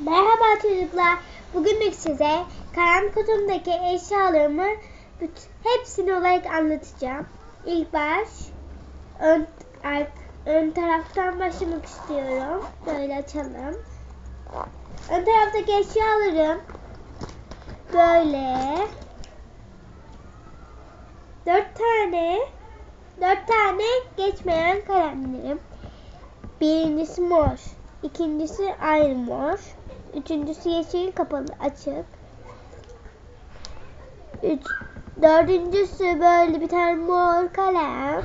Merhaba çocuklar. Bugün size kalem kutumdaki eşyalarımı hepsini olarak anlatacağım. İlk baş ön, ön taraftan başlamak istiyorum. Böyle açalım. Ön taraftaki eşyalarım böyle dört tane dört tane geçmeyen kalemlerim. Birincisi mor, ikincisi aynı mor, üçüncüsü yeşil kapalı açık. Üç, dördüncüsü böyle bir tane mor kalem.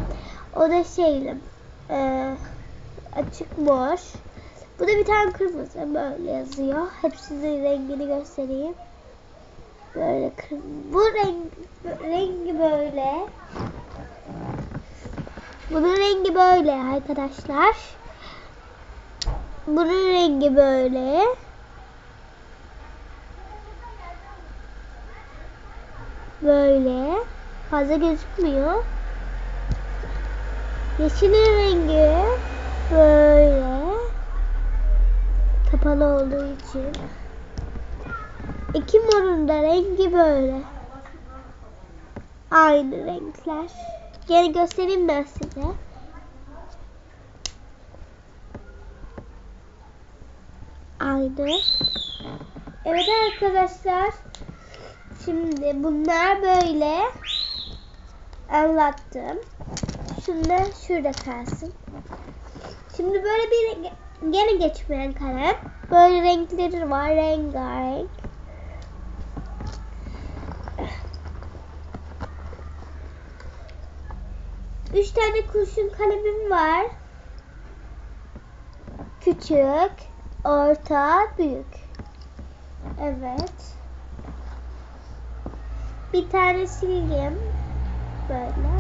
O da şeyli, e, açık mor. Bu da bir tane kırmızı böyle yazıyor. Hepsinin rengini göstereyim. Böyle kırmızı. Bu renk, rengi böyle. Bunun rengi böyle arkadaşlar. Bunun rengi böyle. Böyle. Fazla gözükmüyor. Yeşilin rengi böyle. Kapalı olduğu için. İki morun da rengi böyle. Aynı renkler. Gene göstereyim ben size. Aynı. Evet arkadaşlar. Şimdi bunlar böyle anlattım. Şunlar şurada kalsın. Şimdi böyle bir gene geçmeyen kalem. Böyle renkleri var rengarenk. Üç tane kurşun kalemim var. Küçük, orta, büyük. Evet. Bir tane silgim. Böyle.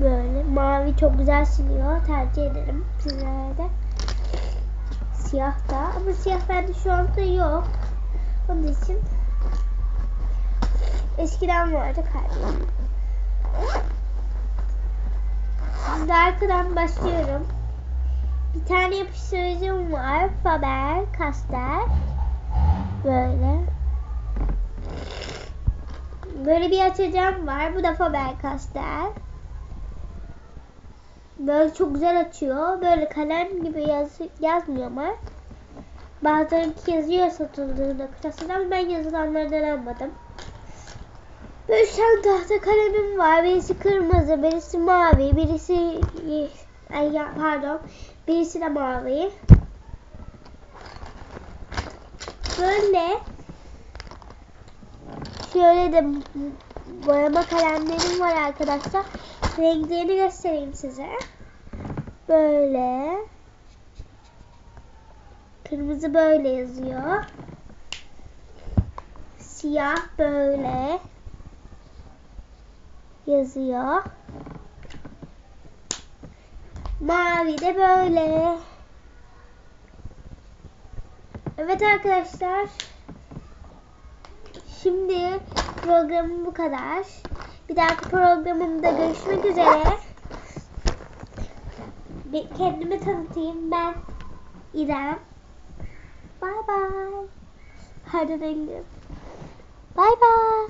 Böyle. Mavi çok güzel siliyor. Tercih ederim sizlere. Siyah da. Ama siyah bende şu anda yok. Onun için eskiden vardı kaybettim. Şimdi arkadan başlıyorum. Bir tane yapıştırıcım var. Faber Castell. Böyle. Böyle bir açacağım var. Bu da Faber Castell. Böyle çok güzel açıyor. Böyle kalem gibi yaz, yazmıyor ama. Bazılarınki yazıyor satıldığında kırtasında ama ben yazılanlardan almadım. Üç tane tahta kalemim var. Birisi kırmızı, birisi mavi, birisi ay ya, pardon, birisi de mavi. Böyle şöyle de boyama kalemlerim var arkadaşlar. Renklerini göstereyim size. Böyle. Kırmızı böyle yazıyor. Siyah böyle yazıyor. Mavi de böyle. Evet arkadaşlar. Şimdi programım bu kadar. Bir dahaki programımda görüşmek üzere. Bir kendimi tanıtayım. Ben İrem. Bye bye. Pardon Engin. Bye bye.